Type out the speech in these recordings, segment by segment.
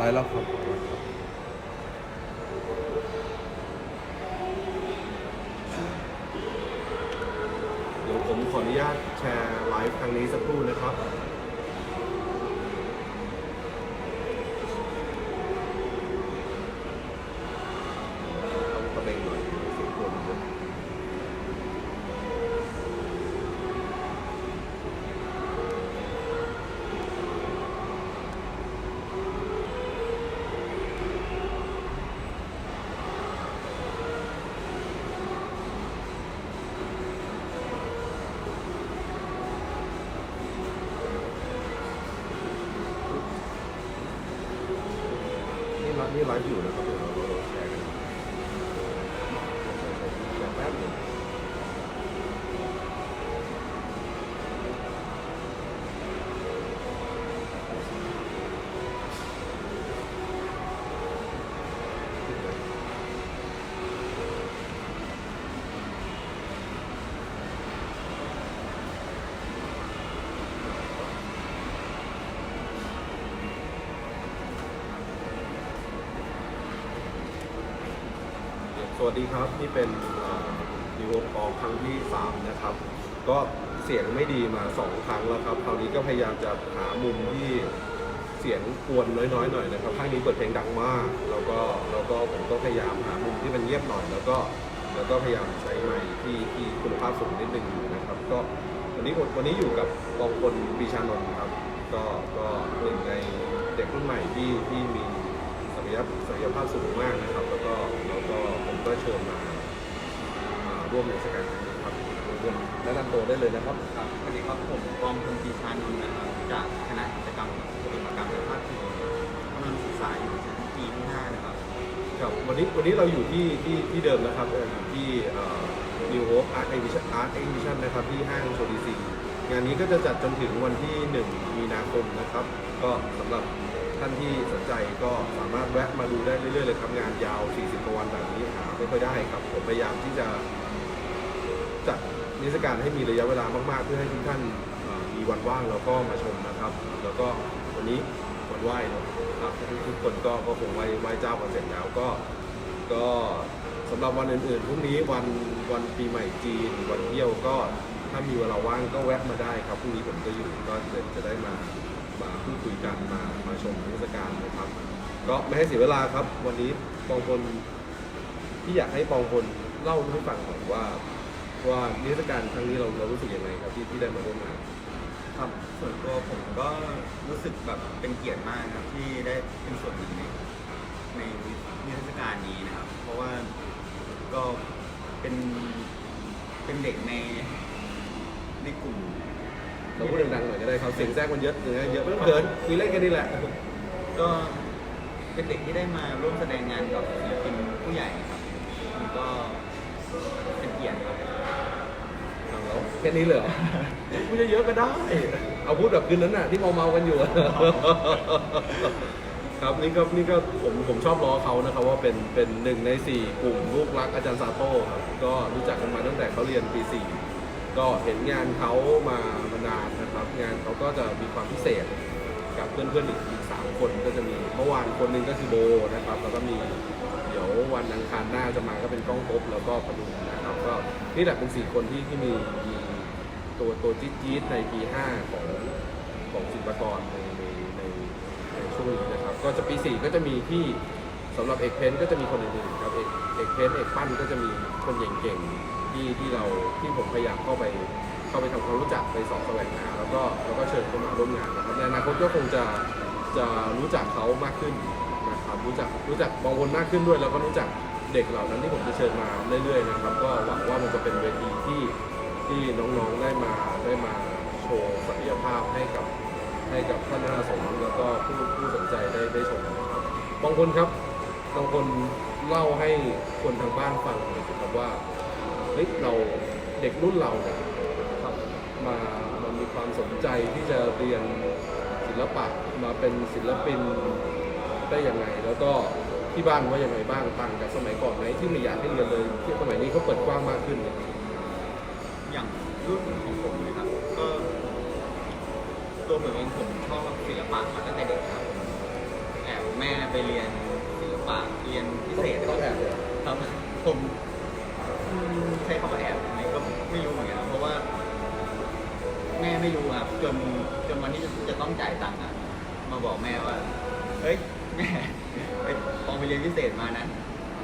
ไลฟ์แล้วครับ เดี๋ยวผมขออนุญาตแชร์ไลฟ์ครั้งนี้สักครู่นะครับ ต้องตะเบงหน่อยเสียงคนเยอะ นี่ไลฟ์ สวัสดีครับนี่เป็นดีโอคอลครั้งที่ 3 นะครับ ก็เสียงไม่ดีมา 2 ครั้งแล้วครับ คราวนี้ก็พยายามจะหามุมที่เสียงกวนน้อยๆหน่อยนะครับข้างนี้เปิดเพลงดังมากแล้วก็แล้วก็ผมก็พยายามหามุมที่มันเงียบหน่อย แล้วก็แล้วก็พยายามใช้ไมค์ที่ที่คุณภาพสูงนิดนึงอยู่นะครับ ก็วันนี้วันนี้อยู่กับกองพลปีชานนท์ครับ ก็ก็หนึ่งในเด็กรุ่นใหม่ที่ที่มี ยภาพศักยภาพสูงมากนะครับ แล้วก็แล้วก็ผมก็เชิญมาร่วมในกิจกรรนี้ครับแนะนำตัวได้เลยนะครับครับสวัสดีครับผมกองพลปีชานนท์นะครับจากคณะกิจกรรมปฏิมากรรมและภาคพื้นกำลังศึกษาอยู่ชั้นปีที่ห้านะครับครับวันนี้วันนี้เราอยู่ที่ที่ที่เดิมนะครับอยู่ที่เอ่อ New Hope Art Exhibition Art Exhibition นะครับที่ห้างโชดีซีงานนี้ก็จะจัดจนถึงวันที่ 1 มีนาคมนะครับ ก็สำหรับ ท่านที่สนใจก็สามารถแวะมาดูได้เรื่อยๆเลยครับงานยาว 40กว่าวันแบบนี้หาไม่ค่อยได้ครับ ผมพยายามที่จะจัดนิทรรศการให้มีระยะเวลามากๆ เพื่อให้ทุกท่านมีวันว่างแล้วก็มาชมนะครับ แล้วก็วันนี้วันไหว้นะครับทุกคนก็ก็คงไหว้ไหว้เจ้ากันเสร็จแล้วก็ก็สำหรับวันอื่นๆพรุ่งนี้วันวันปีใหม่จีน วันเที่ยวก็ถ้ามีเวลาว่างก็แวะมาได้ครับพรุ่งนี้ผมก็อยู่ก็จะจะได้มามาพูดคุยกันมามาชม ก็ไม่ให้เสียเวลาครับ วันนี้ปองพลที่อยากให้ปองพลเล่าให้ฟังหน่อยว่า ว่านิทรรศการครั้งนี้เราเรารู้สึกยังไงครับที่ที่ได้มาร่วมงานครับส่วนตัวผมก็รู้สึกแบบเป็นเกียรติมากครับที่ได้เป็นส่วนหนึ่งในในนิทรรศการนี้นะครับ เพราะว่าก็เป็นเป็นเด็กในในกลุ่มเราพูดดังๆหน่อยก็ได้ครับเสียงแทรกมันเยอะเสียงเยอะไม่ต้องเกินคุยเล่นกันนี่แหละ ก็ เป็นเด็กที่ได้มาร่วมแสดงงานกับศิลปินผู้ใหญ่ครับมันก็เป็นเกียรติครับเอาแล้วแค่นี้เลยเหรอพูดเยอะๆก็ได้ เอาพูดแบบคืนนั้นน่ะ ที่เมาๆกันอยู่อะครับนี่ก็นี่ก็ผมผมชอบล้อเขานะครับว่าเป็นเป็นหนึ่งในสี่กลุ่มลูกรักอาจารย์ซาโต้ครับก็รู้จักกันมาตั้งแต่เขาเรียนปีสี่ก็เห็นงานเขามามานานนะครับ งานเขาก็จะมีความพิเศษ กับเพื่อนๆอีกสามคนก็จะมีเมื่อวานคนหนึ่งก็คือโบนะครับแล้วก็มีเดี๋ยววันอังคารหน้าจะมาก็เป็นกล้องภพบแล้วก็พดุงนะครับก็นี่แหละเป็นสี่คนที่ที่มีมีตัวตัวจี๊ดจี๊ดในปีห้าของของศิลปากรในในในในช่วงนี้นะครับ ก็จะปีสี่ก็จะมีที่สำหรับเอกเพนก็จะมีคนอื่นๆครับเอกเอกเพนเอกปั้นก็จะมีคนเก่งๆที่ที่เราที่ผมพยายามเข้าไปเข้าไปทำความรู้จักไปสอบแสวงหาแล้วก็แล้วก็เชิญเข้ามาร่วมงานนะครับ ในอนาคตก็คงจะจะรู้จักเขามากขึ้นนะครับรู้จักรู้จักบางคนมากขึ้นด้วย แล้วก็รู้จักเด็กเหล่านั้นที่ผมจะเชิญมาเรื่อยๆนะครับ ก็หวังว่ามันจะเป็นเวทีที่ที่น้องๆได้มาได้มาโชว์ศักยภาพให้กับให้กับท่านอาสมแล้วก็ผู้ผู้สนใจได้ได้ชมนะครับบางคนครับบางคนเล่าให้คนทางบ้านฟังน่อยสิครับว่าเฮ้ยเราเด็กรุ่นเราเนี่ยครับมา สนใจที่จะเรียนศิลปะมาเป็นศิลปินได้ยังไง แล้วก็ที่บ้านว่ายังไงบ้างต่างจากสมัยก่อนไหมที่ไม่อยากให้เรียนเลยที่สมัยนี้เขาเปิดกว้างมากขึ้นเนี่ยอย่างรุ่นของผมนะครับก็ตัวผมเองผมชอบศิลปะมาตั้งแต่เด็กครับแอบแม่ไปเรียนศิลปะเรียนพิเศษต้องแอบเลยครับผมอืมใช้คำว่าแอบไหมก็ไม่รู้เหมือนกันเพราะว่า ไม่รู้ครับจนจนวันที่จะต้องจ่ายตังค์อะมาบอกแม่ว่าเฮ้ยแม่ไปลองไปเรียนพิเศษมานะ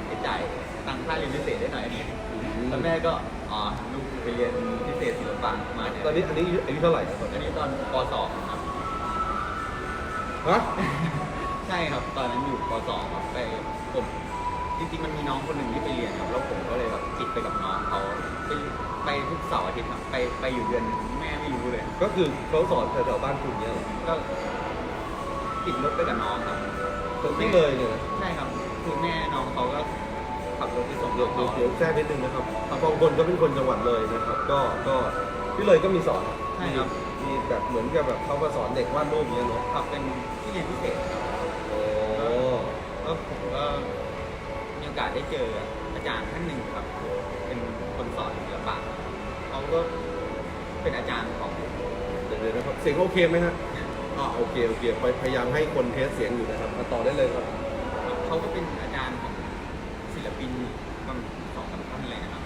ไปจ่ายตังค่าเรียนพิเศษได้หน่อยแล้วแม่ก็อ๋อลูกไปเรียนพิเศษศิลปะมาเนี่ยตอนนี้อันนี้อายุเท่าไหร่ครับอันนี้ตอนป .2 ครับ ฮะใช่ครับ ตอนนั้นอยู่ป .2 ครับไปผม จริงๆมันมีน้องคนหนึ่งที่ไปเรียนครับแล้วผมก็เลยแบบติดไปกับน้องเขาไปไปทุกเสาร์อาทิตย์ครับไปไปอยู่เดือนหนึ่งแม่ไม่รู้เลย ก็คือเขาสอนแถวๆบ้านคุณเนี่ยเหรอก็ติดรถไปกับน้องครับคนที่เลยเนี่ยนะใช่ครับคือแม่น้องเขาก็ขับรถไปส่งเดี๋ยวเขาเดี๋ยวแทรกนิดนึงนะครับบางคนก็เป็นคนจังหวัดเลยนะครับ ก็ก็พี่เลยก็มีสอนใช่ครับมีแบบเหมือนกับแบบเขามาสอนเด็กวาดรูปอย่างเงี้ยเนาะขับเป็นที่เรียนพิเศษครับโอ้ แล้วผมก็มีโอกาส ได้เจออาจารย์ท่านหนึ่งครับ เป็นคนสอนศิลปะเขาก็เป็นอาจารย์ของเดี๋ยวเดี๋ยวนะครับเสียงโอเคไหมฮะอ๋อโอเคโอเคไปพยายามให้คนเทสเสียงอยู่นะครับมาต่อได้เลยครับ เขาก็เป็นอาจารย์ของศิลปินบางสองสามท่านเลยนะครับ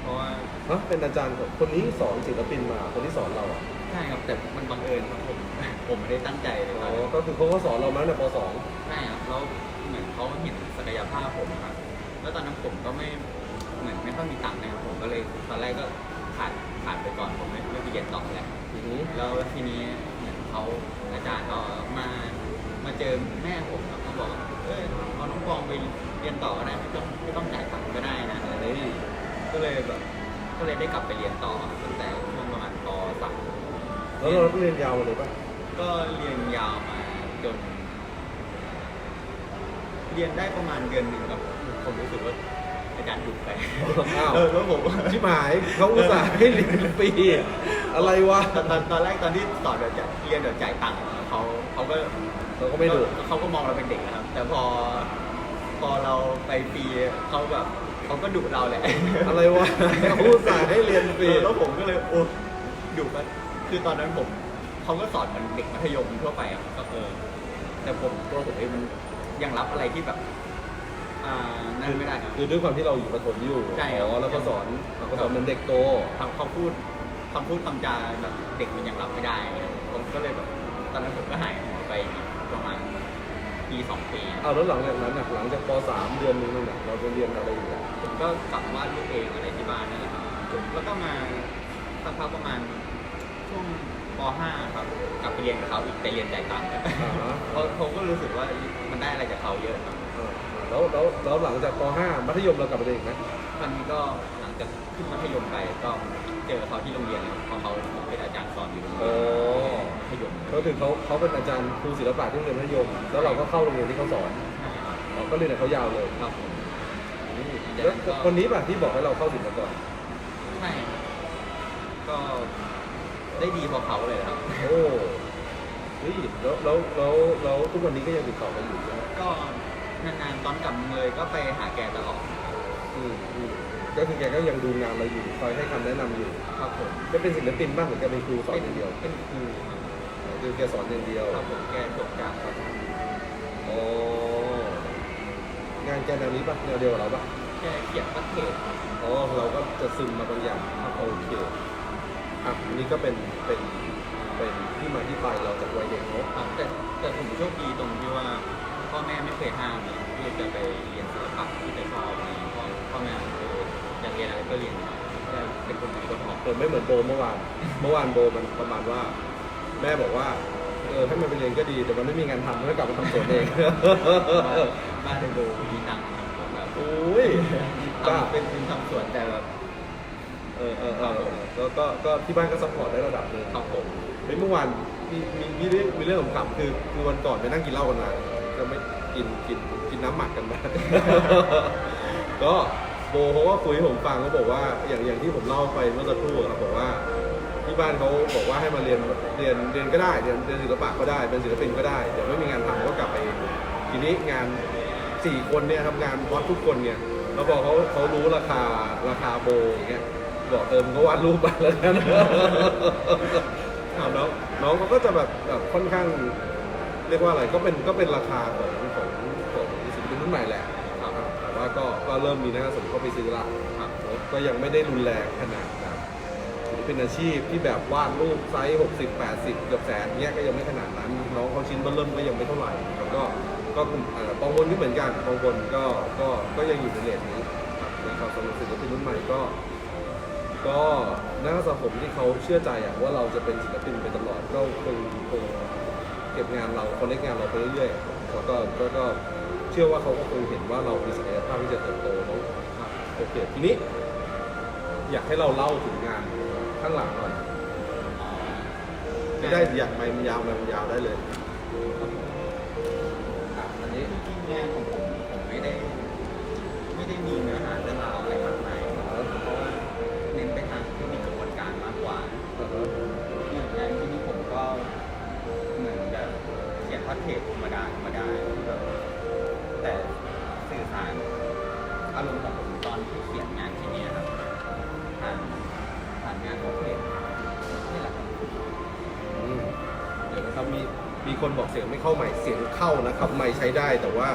เพราะว่าฮะเป็นอาจารย์ของคนนี้สอนศิลปินมาคนที่สอนเราอะใช่ครับแต่มันบังเอิญครับผมผมไม่ได้ตั้งใจเลยอ๋คอรับก็คือเขาก็สอนเรามาตั้งแต่ปใช่ครับแล้วเหมือนเขาเห็น ศักยภาพผมครับแล้วตอนนั้นผมก็ไม่เหมือนไม่ค่อยมีตังค์นะครับผมก็เลยตอนแรกก็ขาดขาดไปก่อนผมไม่ไม่ไปเรียนต่อแล้ว .2 อือหือแล้วทีนี้เหมือนเขาอาจารย์เขามามาเจอแม่ผมครับเขาบอกว่าเออเอาน้องปองไปเรียนต่อก็ได้ไม่ต้องไม่ต้องจ่ายตังค์ก็ได้นะอะไรอย่างเงี้ยก็เลยแบบก็เลยได้กลับไปเรียนต่อตั้งแต่ช่วงประมาณปสามแล้วเราเรียนยาวมาเลยป่ะก็เรียนยาวมาจนเรียนได้ประมาณเดือนหนึ่งครับผมรู้สึกว่าอาจารย์หยุดไปอ้าว เออแล้วผม ชิบหายเขาอุตส่าห์ให้เรียนฟรีอะไรวะ ตอนตอนตอนแรกตอนที่สอนเดี๋ยวจะเรียนเดี๋ยวจ่ายตังค์เขาเขาก็เราก็ไม่ดูเขาก็มองเราเป็นเด็กนะครับ แต่พอพอเราไปฟรีเขาแบบเขาก็ดุเราแหละอะไรวะเขาอุตส่าห์ให้เรียนฟรี เออแล้วผมก็เลยโอ้ดุมันคือตอนนั้นผมเขาก็สอนเหมันเด็กมัธยมทั่วไปอะก็เออแต่ผมตัวผมเองมัน ยังรับอะไรที่แบบอ่านั่นไม่ได้ครับ คือด้วยความที่เราอยู่ประถมอยู่ใช่ครับ อ๋อแล้วก็สอนเราก็สอนเหมือนเด็กโต คำเขาพูดคำพูดคำจาแบบเด็กมันยังรับไม่ได้อะผมก็เลยแบบตอนนั้นผมก็หายหัวไปประมาณปีสองปีเอาแล้วหลังจากนั้นน่ะหลังจากป .3 เดือนนึงนั่นน่ะเราไปเรียนอะไรอยู่อะผมก็กลับวาดรูปเองอะไรที่บ้านนั่นแหละครับแล้วก็มาสักพักประมาณช่วงป .5 ครับกลับไปเรียนกับเขาอีกไปเรียนจ่ายตังค์ อ่าฮะ เพราะผมก็รู้สึกว่า มันได้อะไรจากเขาเยอะครับอ่าแล้วแล้วแล้วหลังจากป .5 มัธยมเรากลับไปเรียนอีกไหมมันก็หลังจากขึ้นมัธยมไปก็เจอเขาที่โรงเรียนเพราะเขาเป็นอาจารย์สอนอยู่โรงเรีอ๋ยอนมัธยมก็คือเขาเขาเป็นอาจารย์ครูศิลปะที่โรงเรียนมัธยม แล้วเราก็เข้าโรงเรียนที่เขาสอนใช่ครับเราก็เรียนกับเขายาวเลยครับผมแล้วคนนี้ป่ะที่บอกให้เราเข้าศิลปากรใช่ครับก็ได้ดีเพราะเขาเลยครับ โอ้ เฮ้ยแล้วแล้วแล้วแล้วทุกวันนี้ก็ยังติดต่อกันอยู่ใช่ไหมก็นานๆตอนกลับเมืองเลยก็ไปหาแกตลอดอืมอืมก็คือแกก็ยังดูงานเราอยู่คอยให้คำแนะนำอยู่ครับผมก็เป็นศิลปินบ้างหรือแกเป็นครูสอนอย่างเดียวเป็นครูครับคือแกสอนอย่างเดียวครับผมแกจบจากครับอ๋องานแกแนวนี้ป่ะแนวเดียวกับเราป่ะแกเขียนพัดเทศอ๋อเราก็จะซึมมาบางอย่างครับโอเคอะอันนี้ก็เป็นเป็น เป็นที่มาที่ไปเราจากวัยเด็กเนาะครับแต่แต่ผมโชคดีตรงที่ว่าพ่อแม่ไม่เคยห้ามเลยที่จะไปเรียนศิลปะที่จะชอบอะไรอย่างเงี้ยพ่อพ่อแม่เอออยากเรียนอะไรก็เรียนแค่เป็นคนเป็นคนออกเออไม่เหมือนโบเมื่อวาน เมื่อวานโบมันประมาณว่า แม่บอกว่าเออให้มันไปเรียนก็ดีแต่มันไม่มีงานทำมันก็กลับมาทำสวนเองบ้านในโบมีตังค์แบบโอ้ยบ้าทำเป็เป็นทำสวนแต่แบบ เออเออเออแล้วก็ก็ที่บ้านก็ซัพพอร์ตได้ระดับหนึงครับผมเฮ้ยเมื่อวานมีมีมีเรื่องมีเรื่องขำๆคือคือวันก่อนไปนั่งกินเหล้ากันมาก็ไม่กินกินกินน้ำหมักกันมา ก็โบเขาก็คุยให้ผมฟังเขาบอกว่าอย่างอย่างที่ผมเล่าไปเมื่อสักครู่ครับบอกว่า ที่บ้านเขาบอกว่าให้มาเรียนเรียนเรียนก็ได้เรียนเรียนศิลปะก็ได้เป็นศิลปินก็ได้เดี๋ยวไม่มีงานทำก็กลับไปเองทีนี้งานสี่คนเนี่ยทำงานวัดทุกคนเนี่ยเขาบอกเขาเขารู้ราคาราคาโบอย่างเงี้ย บอกเออมึงก็วาดรูปมาแล้วกันเอาน้องน้องเขาก็จะแบบแบบค่อนข้าง เรียกว่าอะไรก็เป็นก็เป็นราคาของของของศิลปินรุ่นใหม่แหละครับแต่ว่าก็ก็เริ่มมีนักสะสมเข้าไปซื้อละครับก็ยังไม่ได้รุนแรงขนาดแบบศิลปินอาชีพที่แบบวาดรูปไซส์ 60 80 เกือบแสนเนี้ยก็ยังไม่ขนาดนั้น น้องเขาชิ้นเบื้อเริ่มก็ยังไม่เท่าไหร่ครับก็ก็กลุ่มเอ่อบางคนก็เหมือนกันบางคนก็ก็ก็ยังอยู่ในเลทนี้ครับนะครับสำหรับศิลปินรุ่นใหม่ก็ ก็นักสะสมที่เขาเชื่อใจอะว่าเราจะเป็นศิลปินไปตลอดก็คงคงเก็บงานเราคอนเนคงานเราไปเรื่อยๆเขาก็ก็ก็เชื่อว่าเขาก็คงเห็นว่าเรามีศักยภาพที่จะเติบโตเนาะครับโอเคทีนี้ อยากให้เราเล่าถึงงานข้างหลังหน่อยไม่ได้อยากไปมันยาวไปมันยาวได้เลยอะอันนี้ที่งานของผมผมไม่ได้ ไม่ได้มีเนื้อหาเรื่องราวอะไรมากมาย ปธรมาธรรมดาแบบแต่สื่อสารอารมณ์ของผมตอนที่เขียนงานที่นี่ครับผ่านผ่านงานพอดเทปนี่แหละครับอืมเดี๋ยวนะครับมีมีคนบอกเสียงไม่เข้าใหม่เสียงเข้านะครับ ไม่ใช้ได้แต่ว่า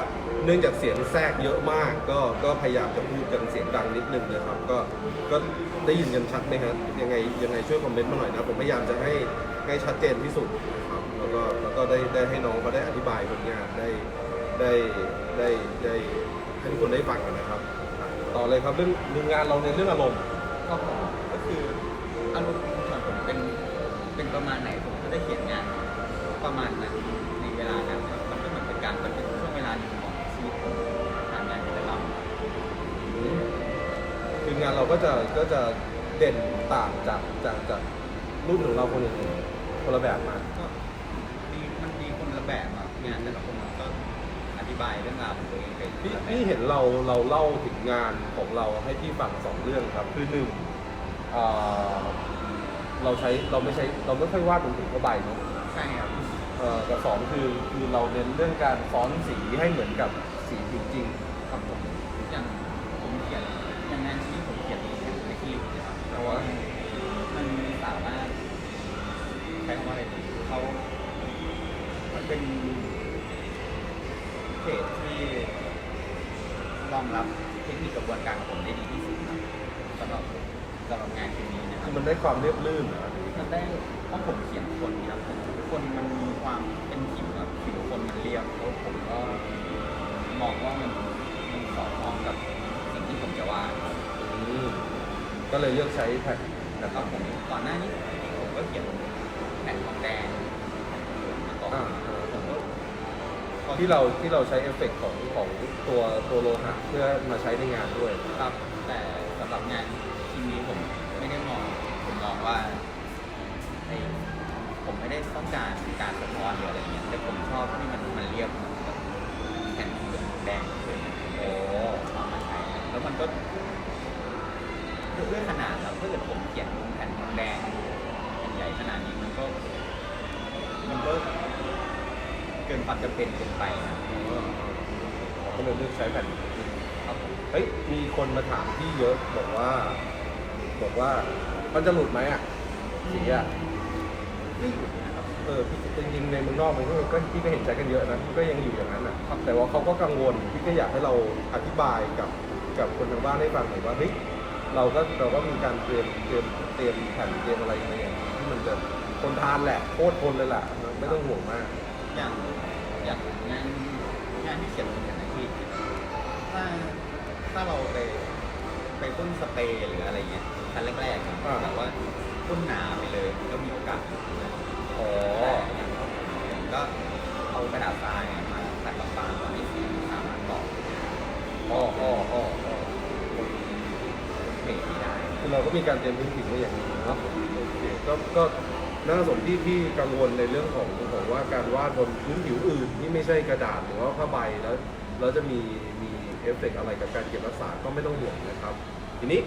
เนื่องจากเสียงแทรกเยอะมาก ก็ก็พยายามจะพูดกันเสียงดังนิดนึงนะครับ ก็ก็ได้ยินกันชัดไหมครับยังไงยังไงช่วยคอมเมนต์มาหน่อยนะผมพยายามจะให้ให้ชัดเจนที่สุด ก็แล้วก็ได้ได้ให้น้องเขาได้อธิบายผลงานได้ได้ได้ได้ให้ทุกคนได้ฟังกันนะครับอะต่อเลยครับเรื่องเรื่องงานเราในเรื่องอารมณ์ก็ผมก็คืออารมณ์ของผมเป็นเป็นประมาณไหนผมก็จะเขียนงานประมาณนั้นในเวลานั้นครับมันก็เหมือนเป็นการมันเป็นช่วงเวลาหนึ่งของชีวิตผมทำงานที่จะทำคืองานเราก็จะก็จะเด่นต่างจากจากจากรุ่นของเราคนอื่นๆคนละแบบมา ก็ดีมันดีคนละแบบอะงานแต่ละคนมันก็อ ธิบายเรื่องราวของตัวเองไปพี่คนละแบบพี่เห็นเราเราเล่าถึงงานของเราให้พี่ฟังสองเรื่องครับคือหนึ่งเอ่อเราใช้เราไม่ใช้เราไม่ค่อยวาดบนผืนผ้าใบเนาะใช่ครับเอ่อกับสองคือคือเราเน้นเรื่องการฟ้อนสีให้เหมือนกับสีจริงๆครับผมอย่างผมเขียนอย่างงานที่ผมเขียนในในที่นะครับแต่ว่ามันสามารถใช้คำว่าอะไรดีเขามันเป็น เพจที่รองรับเทคนิคกระบวนการของผมได้ดีที่สุดครับสำหรับสำหรับงานชิ้นนี้นะคคืรับอมันได้ความเรียบลื่นนะมันได้เพราะผมเขียนคนครับคนมันมีความเป็นผิวครับผิวคนมันเรียบแล้วผมก็มองว่ามันมันสอดคล้องกับสิ่งที่ผมจะวาดอืมก็เลยเลือกใช้แผ่นนะคแล้รัวบผมก่อนหน้านี้จริงๆผมก็เขียนแผ่นทองแดงมาก่อน อ่าผมก็พอ ที่เราที่เราใช้เอฟเฟกต์ของของตัวตัวโลหะเพื่อมาใช้ในงานด้วย ครับ แต่สำหรับงานชิ้นนี้ผมไม่ได้มองผมมองว่าไอ้ผมไม่ได้ต้องการการสะท้อนหรืออะไรเงี้ยแต่ผมชอบที่มันมันเรียบเหมือนกับแผ่นเหลืองแดงเลยโอ้เอามาใช้แล้วมันก็ด้วยขนาดครับถ้าเกิดผมเขียนแผ่นทองแดงแผ่นใหญ่ขนาดนี้มันก็ มันก็ เกินความจำเป็นเกินไปนะก็เลยเลือกใช้แผ่นครับเฮ้ยมีคนมาถามพี่เยอะบอกว่า บอกว่ามันจะหลุดไหมอะสีอะไม่หยุดนะครับเออพี่จริงๆในเมืองนอกมันก็ก็พี่ก็เห็นใจกันเยอะนะก็ยังอยู่อย่างนั้นอะครับแต่ว่าเขาก็กังวลพี่ก็อยากให้เราอธิบายกับกับคนทางบ้านให้ฟังหน่อยว่าเฮ้ยเราก็เราก็มีการเตรียมเตรียมเตรียมแผ่นเตรียมอะไรมาอย่างที่มันจะทนทานแหละโคตรทนเลยแหละไม่ต้องห่วงมาก อย่างอย่างงานงานที่เขียนเป็นอาชีพถ้าถ้าเราไปไปพ่นสเปรย์หรืออะไรเงี้ยคันแรกๆอะอ่าแต่ว่าพ่นหนาไปเลยก็มีโอกาสอ๋อแต่อย่างผมก็เอากระดาษทรายมาตัดบางๆแล้วให้สีสามารถต่ออ๋ออ๋ออ๋ออ๋อเพจนี้ได้คือเราก็มีการเตรียมพื้นผิวไว้อย่างนี้เนาะโอเคก็ก็ น่าสนที่พี่กังวลในเรื่องของของว่าการวาดบนพื้นผิวอื่นที่ไม่ใช่กระดาษหรือว่าผ้าใบแล้วแล้วจะมีมีเอฟเฟกต์อะไรกับการเก็บรักษาก็ไม่ต้องห่วงนะครับ ทีนี้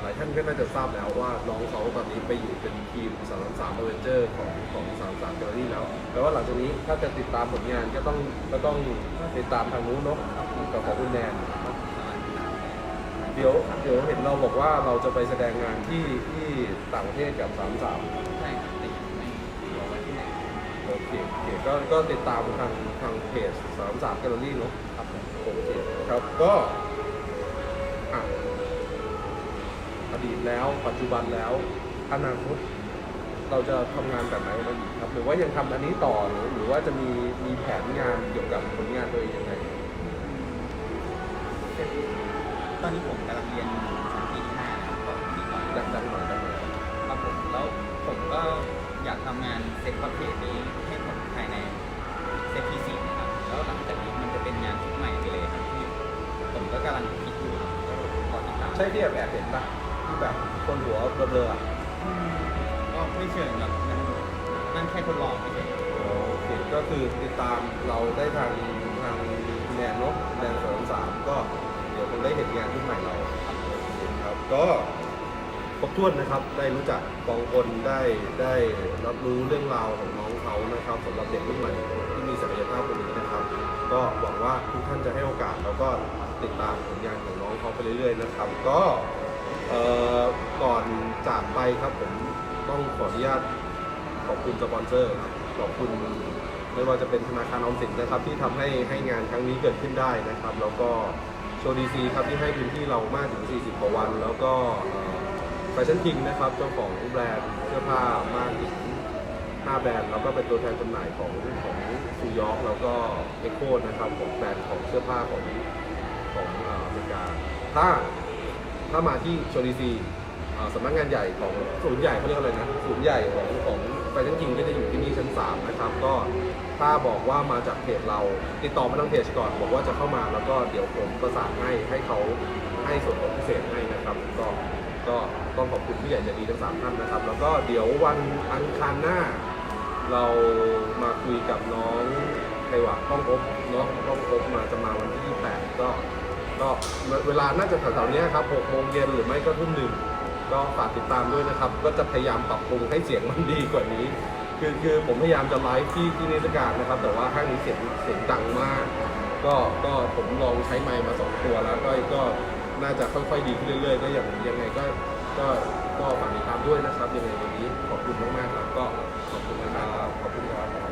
หลายท่านก็น่าจะทราบแล้วว่าน้องเขาตอนนี้ไปอยู่เป็นทีมสามสามเวนเจอร์ของของสามสามเจอรี่แล้วแปลว่าหลังจากนี้ถ้าจะติดตามผลงานก็ต้องก็ต้องติดตามทางนู้นเนาะกับของคุณแนน เดี๋ยวเดี๋ยวเห็นเราบอกว่าเราจะไปแสดงงานที่ที่ต่างประเทศกับสามสามใช่ครับแต่ยังไม่บอกว่าที่ไหนโอ้เคโอเคก็ก็ติดตามทางทางเพจสามสามแกลเลอรี่เนาะครับผมโอเคครับก็อะอดีตแล้วปัจจุบันแล้วอนาคตเราจะทำงานแบบไหนมาอีกครับ หรือว่ายังทำอันนี้ต่อหรือหรือว่าจะมีมีแผนงานเกี่ยวกับผลงานตัวเองยังไง ตอนนี้ผมกำลังเรียนชั้นปีที่ห้านะครับก่อนปีก่อนดังดังหน่อยดังหน่อยครับผมแล้วผมก็อยากทำงานเซ็ตคอนเทนต์นี้ให้ผลภายในเซตที่สี่นะครับแล้วหลังจากนี้มันจะเป็นงานชุดใหม่ไปเลยครับที่ผมก็กำลังคิดอยู่ครับก็ขอติดตามใช่ที่แบแอบเห็นปะที่แบบคนหัวเบลอๆอะก็ไม่เชิงครับมันนั่นแค่ทดลองเฉยโอเคก็คือติดตามเราได้ทางทางแนนเนาะแนนสองสามก็ งได้เห็นงานที่ใหม่เราครับก็ครบถ้วนนะครับได้รู้จักกองคนได้ได้รับรู้เรื่องราวของน้องเขานะครับสำหรับเด็กรุ่นใหม่ที่มีศักยภาพคนนี้นะครับ ก็หวังว่าทุกท่านจะให้โอกาสแล้วก็ติดตามผลงานของน้องเขาไปเรื่อยๆนะครับ ก็เอ่อก่อนจากไปครับผมต้องขออนุญาตขอบคุณสปอนเซอร์ครับขอบคุณไม่ว่าจะเป็นธนาคารออมสินนะครับที่ทำให้ให้งานครั้งนี้เกิดขึ้นได้นะครับ แล้วก็ โชว์ดีซีครับที่ให้พื้นที่เรามากถึง 40 กว่าวัน แล้วก็แฟชั่นคิงนะครับเจ้าของแบรนด์เสื้อผ้ามากถึง5แบรนด์แล้วก็เป็นตัวแทนจำหน่ายของของซูยอร์กแล้วก็เอ็กโคนะครับของแบรนด์ของเสื้อผ้าของของเอ่ออเมริกาถ้าถ้ามาที่โชว์ดีซี อ่สำนักงานใหญ่ของศูนย์ใหญ่เขาเรียกอะไรนะศูนย์ใหญ่ของของแฟชั่นคิงก็จะอยู่ที่นี่ชั้น3นะครับก็ถ้าบอกว่ามาจากเพจเราติดต่อมาทางเพจก่อน บอกว่าจะเข้ามาแล้วก็เดี๋ยวผมประสานให้ให้เขาให้ส่วนลดพิเศษให้นะครับก็ก็ต้องขอบคุณผู้ใหญ่ใจดีทั้งสามท่านนะครับ แล้วก็เดี๋ยววันอังคารหน้า เรามาคุยกับน้องใครวะต้องอบเนาะต้องอบมาจะมาวันที่ 28 ก็ก็เวลาน่าจะแถวๆนี้ครับ6โมงเย็นหรือไม่ก็ทุ่มหนึ่ง ก็ฝากติดตามด้วยนะครับ ก็จะพยายามปรับปรุงให้เสียงมันดีกว่านี้ คือคือผมพยายามจะไลฟ์ที่ที่นิทรรศการนะครับ แต่ว่าข้างนี้เสียงเสียงดังมาก ก็ก็ผมลองใช้ไมค์มาสองตัวแล้วก็ก็น่าจะค่อยๆดีขึ้นเรื่อยๆ ก็อย่างยังไงก็ก็ก็ฝากติดตามด้วยนะครับยังไงวันนี้ขอบคุณมากๆครับก็ขอบคุณนะครับ